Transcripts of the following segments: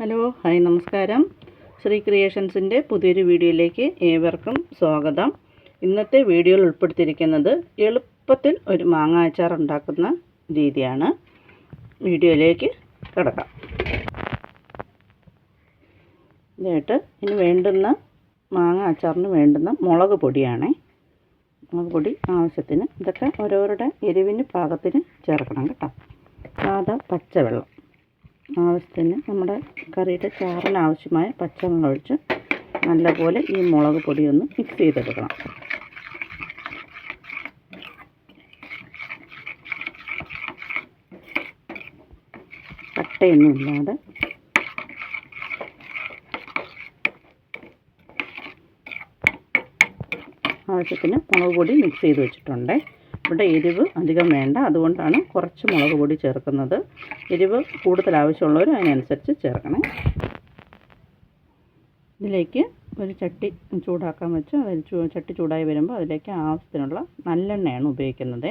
Hello hi നമസ്കാരം. ശ്രീ ക്രിയേഷൻസിന്റെ പുതിയൊരു വീഡിയോയിലേക്ക് ഏവർക്കും സ്വാഗതം. ഇന്നത്തെ വീഡിയോയിൽ ഉൾപ്പെടുത്തിയിരിക്കുന്നത് എളുപ്പത്തിൽ ഒരു മാങ്ങ അച്ചാർ ഉണ്ടാക്കുന്ന രീതിയാണ്. വീഡിയോയിലേക്ക് കിടക്കാം. ഇതായിട്ട് ഇനി വേണ്ടുന്ന മാങ്ങ അച്ചാറിന് വേണ്ടുന്ന മുളക് പൊടിയാണേ. മുളക് പൊടി ആവശ്യത്തിന് ഇതൊക്കെ ഓരോരുടെ എരിവിന് പാകത്തിന് ചേർക്കണം കേട്ടോ. സാധാ പച്ചവെള്ളം. ആവശ്യത്തിന് നമ്മുടെ കറിയുടെ ചാറിന് ആവശ്യമായ പച്ചമുളക് ഒഴിച്ച് നല്ലപോലെ ഈ മുളക് പൊടി ഒന്ന് മിക്സ് ചെയ്തെടുക്കണം. കട്ടയൊന്നും ഇല്ലാതെ ആവശ്യത്തിന് മുളക് പൊടി മിക്സ് ചെയ്ത് വെച്ചിട്ടുണ്ട്. ഇവിടെ എരിവ് അധികം വേണ്ട. അതുകൊണ്ടാണ് കുറച്ച് മുളക് പൊടി ചേർക്കുന്നത്. എരിവ് കൂടുതൽ ആവശ്യമുള്ളവർ അതിനനുസരിച്ച് ചേർക്കണേ. ഇതിലേക്ക് ഒരു ചട്ടി ചൂടാക്കാൻ വെച്ച് അതിൽ ചട്ടി ചൂടായി വരുമ്പോൾ അതിലേക്ക് ആവശ്യത്തിനുള്ള നല്ലെണ്ണയാണ് ഉപയോഗിക്കുന്നത്.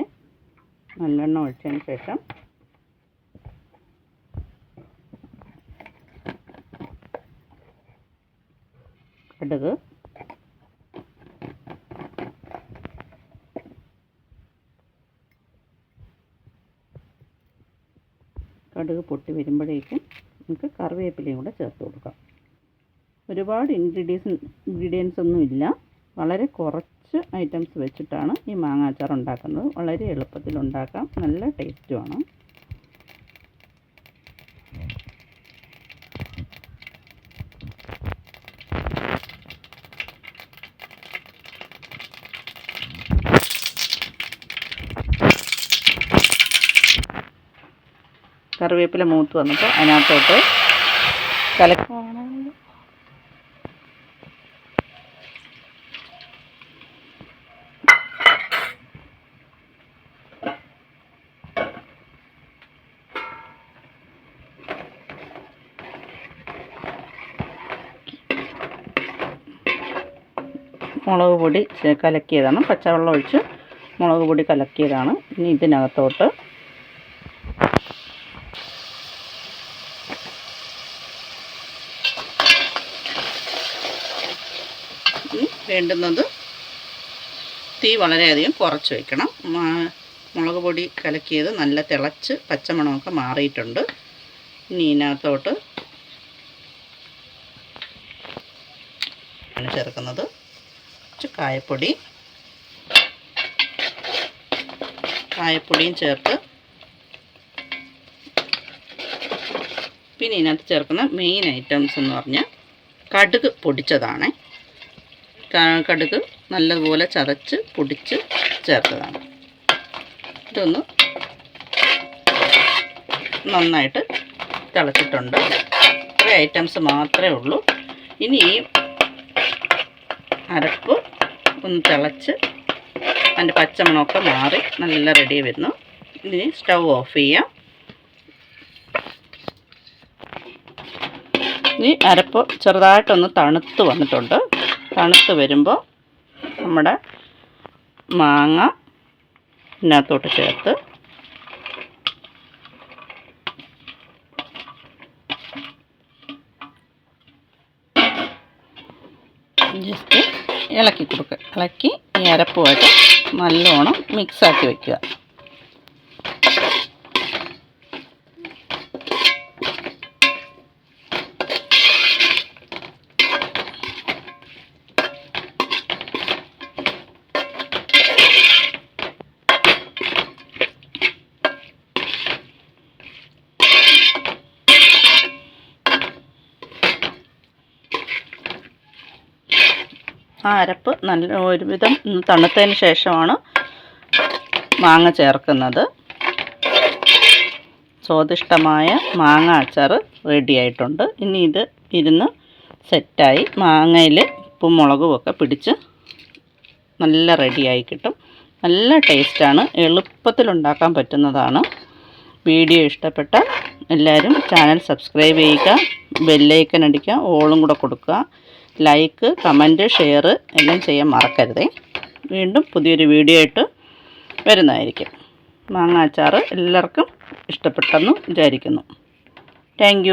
നല്ലെണ്ണ ഒഴിച്ചതിന് ശേഷം കടുക് കടുക് പൊട്ടി വരുമ്പോഴേക്കും നമുക്ക് കറിവേപ്പിലയും കൂടെ ചേർത്ത് കൊടുക്കാം. ഒരുപാട് ഇൻഗ്രീഡിയൻസ് ഇൻഗ്രീഡിയൻസ് ഒന്നും ഇല്ല. വളരെ കുറച്ച് ഐറ്റംസ് വെച്ചിട്ടാണ് ഈ മാങ്ങാച്ചാർ ഉണ്ടാക്കുന്നത് വളരെ എളുപ്പത്തിൽ ഉണ്ടാക്കാം. നല്ല ടേസ്റ്റുമാണ് കറിവേപ്പില മൂത്ത് വന്നപ്പോൾ അതിനകത്തോട്ട് കലക്കുവാണ് മുളക് പൊടി കലക്കിയതാണ്. പച്ചവെള്ളം ഒഴിച്ച് മുളക് പൊടി കലക്കിയതാണ്. ഇനി ഇതിനകത്തോട്ട് ഇനി വേണ്ടുന്നത് തീ വളരെയധികം കുറച്ച് വയ്ക്കണം. മുളക് പൊടി കലക്കിയത് നല്ല തിളച്ച് പച്ചമണമൊക്കെ മാറിയിട്ടുണ്ട്. ഇനി ഇതിനകത്തോട്ട് ആണ് ചേർക്കുന്നത്. കുറച്ച് കായപ്പൊടി. കായപ്പൊടിയും ചേർത്ത് പിന്നെ ഇതിനകത്ത് ചേർക്കുന്ന മെയിൻ ഐറ്റംസ് എന്ന് പറഞ്ഞാൽ കടുക് പൊടിച്ചതാണ്. കടുക് നല്ലതുപോലെ ചതച്ച് പൊടിച്ച് ചേർത്തതാണ്. ഇതൊന്ന് നന്നായിട്ട് തിളച്ചിട്ടുണ്ട്. ഇത്ര ഐറ്റംസ് മാത്രമേ ഉള്ളൂ. ഇനി അരപ്പ് ഒന്ന് തിളച്ച് അതിന്റെ പച്ചമണമൊക്കെ മാറി നല്ല റെഡി വരുന്നു. ഇനി സ്റ്റൗ ഓഫ് ചെയ്യാം. ഇനി അരപ്പ് ചെറുതായിട്ടൊന്ന് തണുത്ത് വന്നിട്ടുണ്ട്. തണുത്ത് വരുമ്പോൾ നമ്മുടെ മാങ്ങ ഇതിനകത്തോട്ട് ചേർത്ത് ജസ്റ്റ് ഇളക്കി കൊടുക്കുക. ഇളക്കി ഈ അരപ്പുമായിട്ട് നല്ലോണം മിക്സാക്കി വയ്ക്കുക ആ അരപ്പ് നല്ല ഒരുവിധം തണുത്തതിന് ശേഷമാണ് മാങ്ങ ചേർക്കുന്നത്. സ്വാദിഷ്ടമായ മാങ്ങ അച്ചാർ റെഡി ആയിട്ടുണ്ട്. ഇനി ഇത് ഇരുന്ന് സെറ്റായി മാങ്ങയിൽ ഉപ്പും മുളകും ഒക്കെ പിടിച്ച് നല്ല റെഡിയായി കിട്ടും. നല്ല ടേസ്റ്റാണ് എളുപ്പത്തിൽ ഉണ്ടാക്കാൻ പറ്റുന്നതാണ്. വീഡിയോ ഇഷ്ടപ്പെട്ട എല്ലാവരും ചാനൽ സബ്സ്ക്രൈബ് ചെയ്യുക ബെല്ലൈക്കൻ അടിക്കുക ഓളും കൂടെ കൊടുക്കുക. ലൈക്ക് കമന്റ് ഷെയർ എല്ലാം ചെയ്യാൻ മറക്കരുതേ. വീണ്ടും പുതിയൊരു വീഡിയോ ആയിട്ട് വരുന്നതായിരിക്കും. മാങ്ങ അച്ചാർ എല്ലാവർക്കും ഇഷ്ടപ്പെട്ടെന്ന് വിചാരിക്കുന്നു. താങ്ക്